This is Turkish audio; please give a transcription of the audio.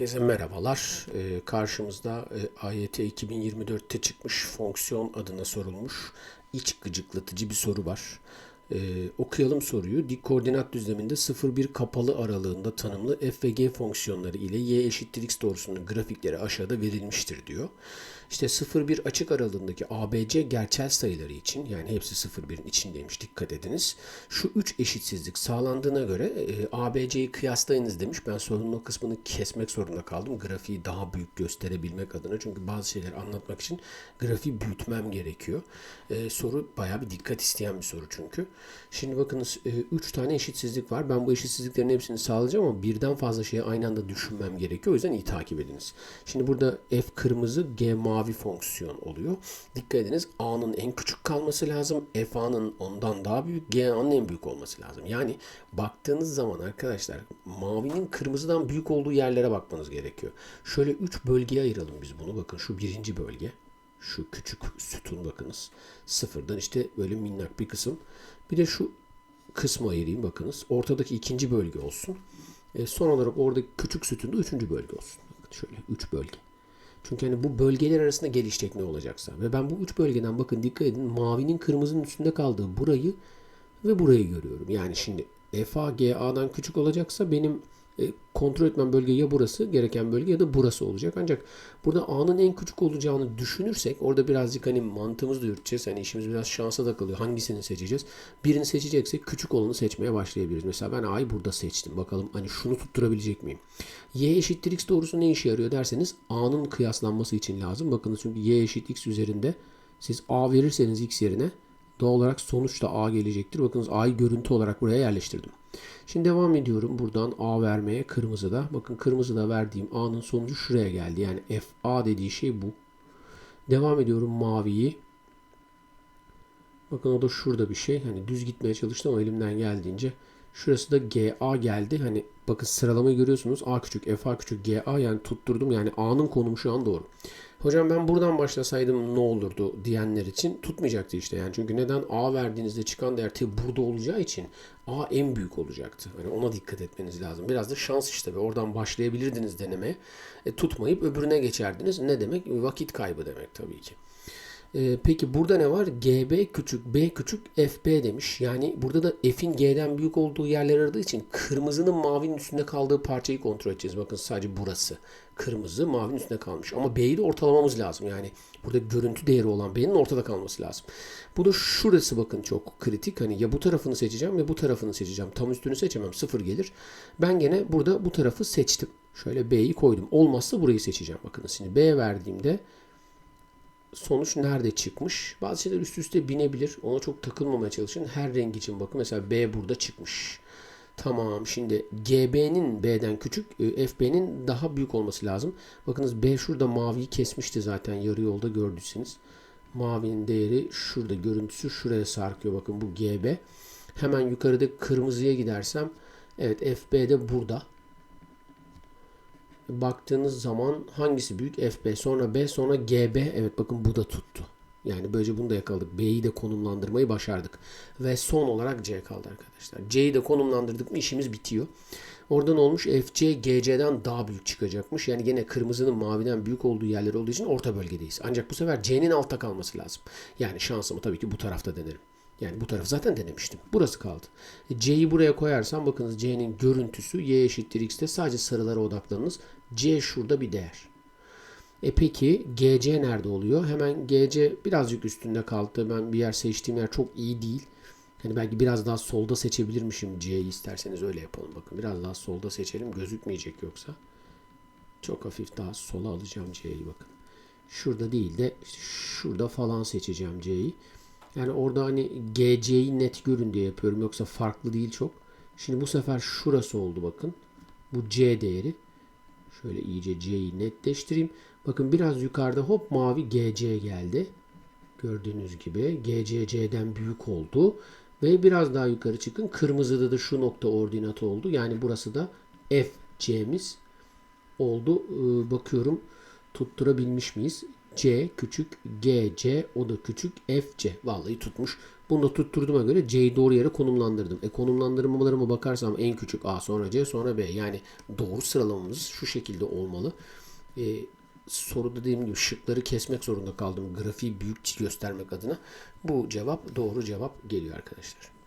Herkese merhabalar. Ee, karşımızda e, AYT 2024'te çıkmış fonksiyon adına sorulmuş iç gıcıklatıcı bir soru var. Ee, okuyalım soruyu. Dik koordinat düzleminde 0-1 kapalı aralığında tanımlı f ve g fonksiyonları ile y eşittir x doğrusunun grafikleri aşağıda verilmiştir diyor. İşte 0-1 açık aralığındaki ABC gerçel sayıları için yani hepsi 0-1'in içindeymiş dikkat ediniz. Şu 3 eşitsizlik sağlandığına göre e, ABC'yi kıyaslayınız demiş. Ben sorunun o kısmını kesmek zorunda kaldım. Grafiği daha büyük gösterebilmek adına. Çünkü bazı şeyleri anlatmak için grafiği büyütmem gerekiyor. E, soru bayağı bir dikkat isteyen bir soru çünkü. Şimdi bakınız 3 e, tane eşitsizlik var. Ben bu eşitsizliklerin hepsini sağlayacağım ama birden fazla şeyi aynı anda düşünmem gerekiyor. O yüzden iyi takip ediniz. Şimdi burada F kırmızı, G mavi fonksiyon oluyor. Dikkat ediniz A'nın en küçük kalması lazım. F A'nın ondan daha büyük, G A'nın en büyük olması lazım. Yani baktığınız zaman arkadaşlar mavinin kırmızıdan büyük olduğu yerlere bakmanız gerekiyor. Şöyle 3 bölgeye ayıralım biz bunu. Bakın şu birinci bölge. Şu küçük sütun bakınız. Sıfırdan işte böyle minnak bir kısım. Bir de şu kısmı ayırayım bakınız. Ortadaki ikinci bölge olsun. E, son olarak oradaki küçük sütunda üçüncü bölge olsun. Bakın şöyle üç bölge. Çünkü hani bu bölgeler arasında gelişecek ne olacaksa. Ve ben bu üç bölgeden bakın dikkat edin mavinin kırmızının üstünde kaldığı burayı ve burayı görüyorum. Yani şimdi FA GA'dan küçük olacaksa benim e, kontrol etmem bölge ya burası gereken bölge ya da burası olacak. Ancak burada A'nın en küçük olacağını düşünürsek orada birazcık hani mantığımızı da yürüteceğiz. Hani işimiz biraz şansa da kalıyor. Hangisini seçeceğiz? Birini seçeceksek küçük olanı seçmeye başlayabiliriz. Mesela ben A'yı burada seçtim. Bakalım hani şunu tutturabilecek miyim? Y eşittir X doğrusu ne işe yarıyor derseniz A'nın kıyaslanması için lazım. Bakınız çünkü Y eşit X üzerinde siz A verirseniz X yerine doğal olarak sonuçta A gelecektir. Bakınız A'yı görüntü olarak buraya yerleştirdim. Şimdi devam ediyorum buradan A vermeye kırmızıda. Bakın kırmızıda verdiğim A'nın sonucu şuraya geldi. Yani F A dediği şey bu. Devam ediyorum maviyi. Bakın o da şurada bir şey. Hani düz gitmeye çalıştım ama elimden geldiğince. Şurası da GA geldi. Hani bakın sıralamayı görüyorsunuz. A küçük, F A küçük, GA yani tutturdum. Yani A'nın konumu şu an doğru. Hocam ben buradan başlasaydım ne olurdu diyenler için tutmayacaktı işte. Yani çünkü neden A verdiğinizde çıkan değer tabi burada olacağı için A en büyük olacaktı. Hani ona dikkat etmeniz lazım. Biraz da şans işte ve oradan başlayabilirdiniz denemeye. E, tutmayıp öbürüne geçerdiniz. Ne demek? Vakit kaybı demek tabii ki. Ee, peki burada ne var? GB küçük, B küçük, FB demiş. Yani burada da F'in G'den büyük olduğu yerler aradığı için kırmızının mavinin üstünde kaldığı parçayı kontrol edeceğiz. Bakın sadece burası. Kırmızı mavinin üstünde kalmış. Ama B'yi de ortalamamız lazım. Yani burada görüntü değeri olan B'nin ortada kalması lazım. Bu da şurası bakın çok kritik. Hani ya bu tarafını seçeceğim ya bu tarafını seçeceğim. Tam üstünü seçemem. Sıfır gelir. Ben gene burada bu tarafı seçtim. Şöyle B'yi koydum. Olmazsa burayı seçeceğim. Bakın şimdi B verdiğimde sonuç nerede çıkmış? Bazı şeyler üst üste binebilir. Ona çok takılmamaya çalışın. Her renk için bakın. Mesela B burada çıkmış. Tamam şimdi GB'nin B'den küçük, e, FB'nin daha büyük olması lazım. Bakınız B şurada maviyi kesmişti zaten yarı yolda gördüyseniz. Mavinin değeri şurada görüntüsü şuraya sarkıyor. Bakın bu GB. Hemen yukarıda kırmızıya gidersem evet FB de burada baktığınız zaman hangisi büyük? FB sonra B sonra GB. Evet bakın bu da tuttu. Yani böylece bunu da yakaladık. B'yi de konumlandırmayı başardık. Ve son olarak C kaldı arkadaşlar. C'yi de konumlandırdık mı işimiz bitiyor. Oradan olmuş FC GC'den daha büyük çıkacakmış. Yani gene kırmızının maviden büyük olduğu yerler olduğu için orta bölgedeyiz. Ancak bu sefer C'nin altta kalması lazım. Yani şansımı tabii ki bu tarafta denerim. Yani bu tarafı zaten denemiştim. Burası kaldı. E, C'yi buraya koyarsam bakınız C'nin görüntüsü Y eşittir X'te sadece sarılara odaklanınız. C şurada bir değer. E peki GC nerede oluyor? Hemen GC birazcık üstünde kaldı. Ben bir yer seçtiğim yer çok iyi değil. Hani belki biraz daha solda seçebilirmişim C'yi isterseniz öyle yapalım. Bakın biraz daha solda seçelim. Gözükmeyecek yoksa. Çok hafif daha sola alacağım C'yi bakın. Şurada değil de işte şurada falan seçeceğim C'yi. Yani orada hani GC'yi net görün diye yapıyorum. Yoksa farklı değil çok. Şimdi bu sefer şurası oldu bakın. Bu C değeri. Şöyle iyice C'yi netleştireyim. Bakın biraz yukarıda hop mavi GC geldi. Gördüğünüz gibi GC C'den büyük oldu. Ve biraz daha yukarı çıkın. Kırmızıda da şu nokta ordinatı oldu. Yani burası da FC'miz oldu. Ee, bakıyorum tutturabilmiş miyiz? C küçük GC o da küçük FC. Vallahi tutmuş. Bunu da tutturduğuma göre C'yi doğru yere konumlandırdım. E konumlandırmalarıma bakarsam en küçük A sonra C sonra B. Yani doğru sıralamamız şu şekilde olmalı. E, soruda dediğim gibi şıkları kesmek zorunda kaldım. Grafiği büyük göstermek adına. Bu cevap doğru cevap geliyor arkadaşlar.